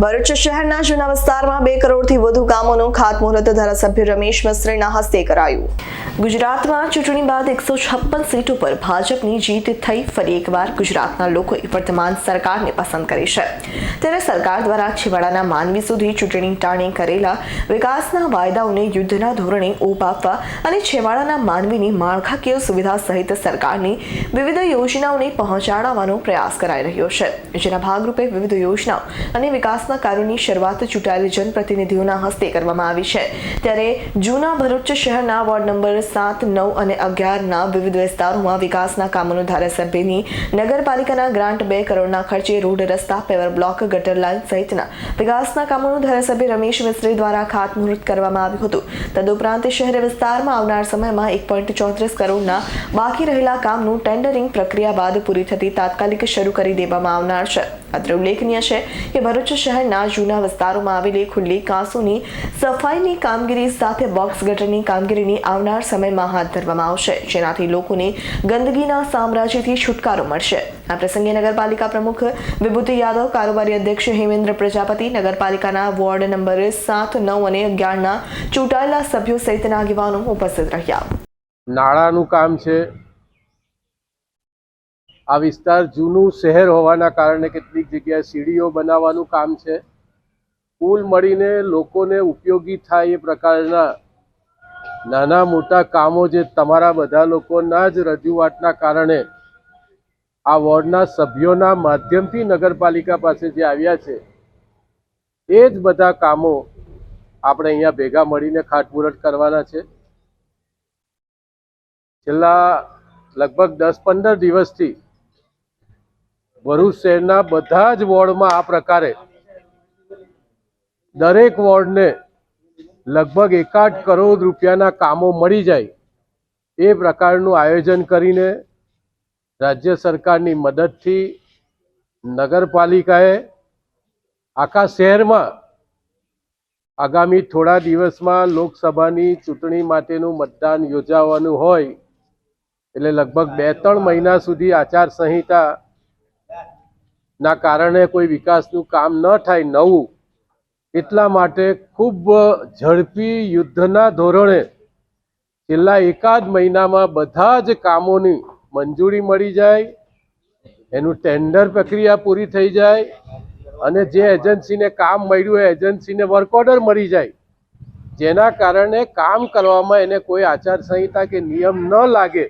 ભરૂચ શહેરના જૂના વિસ્તારમાં બે કરોડથી વધુ કામોનું ખાતમુહૂર્ત ધારાસભ્ય રમેશ મિસ્ત્રીના હસ્તે કરાયું. ગુજરાતમાં ચૂંટણી બાદ એકસો છપ્પન સીટો પર ભાજપની જીત થઈ, ફરી એકવાર ગુજરાતના લોકોએ વર્તમાન સરકારને પસંદ કરી છે. ત્યારે સરકાર દ્વારા છેવાડાના માનવી સુધી ચૂંટણી ટાણી કરેલા વિકાસના વાયદાઓને યુદ્ધના ધોરણે ઓપ આપવા અને છેવાડાના માનવીની માળખાકીય સુવિધા સહિત સરકારની વિવિધ યોજનાઓને પહોંચાડવાનો પ્રયાસ કરાઈ રહ્યો છે. જેના ભાગરૂપે વિવિધ યોજનાઓ અને વિકાસના કાર્યોની શરૂઆત ચૂંટાયેલ જનપ્રતિનિધિઓના હસ્તે કરવામાં આવી છે. ત્યારે જૂના ભરૂચ શહેરના વોર્ડ નંબર સાત, નવ અને અગિયારના વિવિધ વિસ્તારોમાં વિકાસના કામોનું ધારાસભ્યની નગરપાલિકાના ગ્રાન્ટ બે કરોડના ખર્ચે રોડ, રસ્તા, પેવર બ્લોક, ગટર લાઇન સહિતના વિકાસના કામોનું ધારાસભ્ય રમેશ મિસ્ત્રી દ્વારા ખાતમુહૂર્ત કરવામાં આવ્યું હતું. તદુપરાંત શહેરી વિસ્તારમાં આવનાર સમયમાં એક પોઈન્ટ ચોત્રીસ કરોડના બાકી રહેલા કામનું ટેન્ડરિંગ પ્રક્રિયા બાદ પૂરી થતી તાત્કાલિક શરૂ કરી દેવામાં આવનાર છે. અત્રે ઉલ્લેખનીય છે કે ભરૂચ શહેરના જૂના વિસ્તારોમાં આવેલી ખુલ્લી કાંસોની સફાઈની કામગીરી સાથે બોક્સ ગટરની કામગીરીની આવનાર સમયમાં હાથ ધરવામાં આવશે, જેનાથી લોકોને ગંદકીના સામ્રાજ્યથી છુટકારો મળશે. આ પ્રસંગે નગરપાલિકા પ્રમુખ વિભૂતિ યાદવ, કારોબારી અધ્યક્ષ હેમેન્દ્ર પ્રજાપતિ, નગરપાલિકાના વોર્ડ નંબર સાત, નવ અને અગિયારના ચૂંટાયેલા સભ્યો સહિતના આગેવાનો ઉપસ્થિત રહ્યા. નાળાનું કામ છે આ વિસ્તાર જૂનું શહેર હોવાના કારણે કેટલીક જગ્યાએ સીડીઓ બનાવવાનું કામ છે. કુલ મળીને લોકોને ઉપયોગી થાય એ પ્રકારના નાના મોટા કામો જે તમારા બધા લોકોના જ રજૂઆતના કારણે આ વોર્ડના સભ્યોના માધ્યમથી નગરપાલિકા પાસે જે આવ્યા છે, એ જ બધા કામો આપણે અહીંયા ભેગા મળીને ખાટમુરટ કરવાના છે. છેલ્લા લગભગ દસ પંદર દિવસથી ભરૂચ શહેરના બધા જ વોર્ડમાં આ પ્રકારે દરેક વોર્ડને લગભગ એકાદ કરોડ રૂપિયાના કામો મળી જાય એ પ્રકારનું આયોજન કરીને રાજ્ય સરકારની મદદથી નગરપાલિકાએ આખા શહેરમાં આગામી થોડા દિવસમાં લોકસભાની ચૂંટણી માટેનું મતદાન યોજાવાનું હોય એટલે લગભગ બે ત્રણ મહિના સુધી આચારસંહિતા ના કારણે કોઈ વિકાસનું કામ ન થાય નવું, એટલા માટે ખૂબ ઝડપી યુદ્ધના ધોરણે છેલ્લા એકાદ મહિનામાં બધા જ કામોની મંજૂરી મળી જાય, એનું ટેન્ડર પ્રક્રિયા પૂરી થઈ જાય અને જે એજન્સીને કામ મળ્યું એ એજન્સીને વર્ક ઓર્ડર મળી જાય, જેના કારણે કામ કરવામાં એને કોઈ આચારસંહિતા કે નિયમ ન લાગે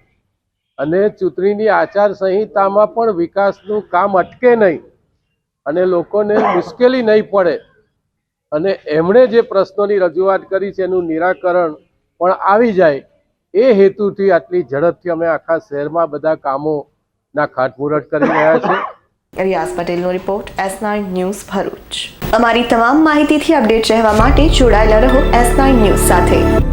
અને ચૂંટણીની આચારસંહિતામાં પણ વિકાસનું કામ અટકે નહીં અને લોકોને મુશ્કેલી નહીં પડે. અને એમણે જે પ્રશ્નોની રજૂઆત કરી છે એનું નિરાકરણ પણ આવી જાય એ હેતુથી આટલી ઝડપથી અમે આખા શહેરમાં બધા કામોના ખાતમુહૂર્ત કરી રહ્યા છે રિયાઝ પટેલનો report S nine news Bharuch. અમારી તમામ માહિતીથી અપડેટ રહેવા માટે જોડાયેલા રહો એસ નાઇન ન્યૂઝ સાથે.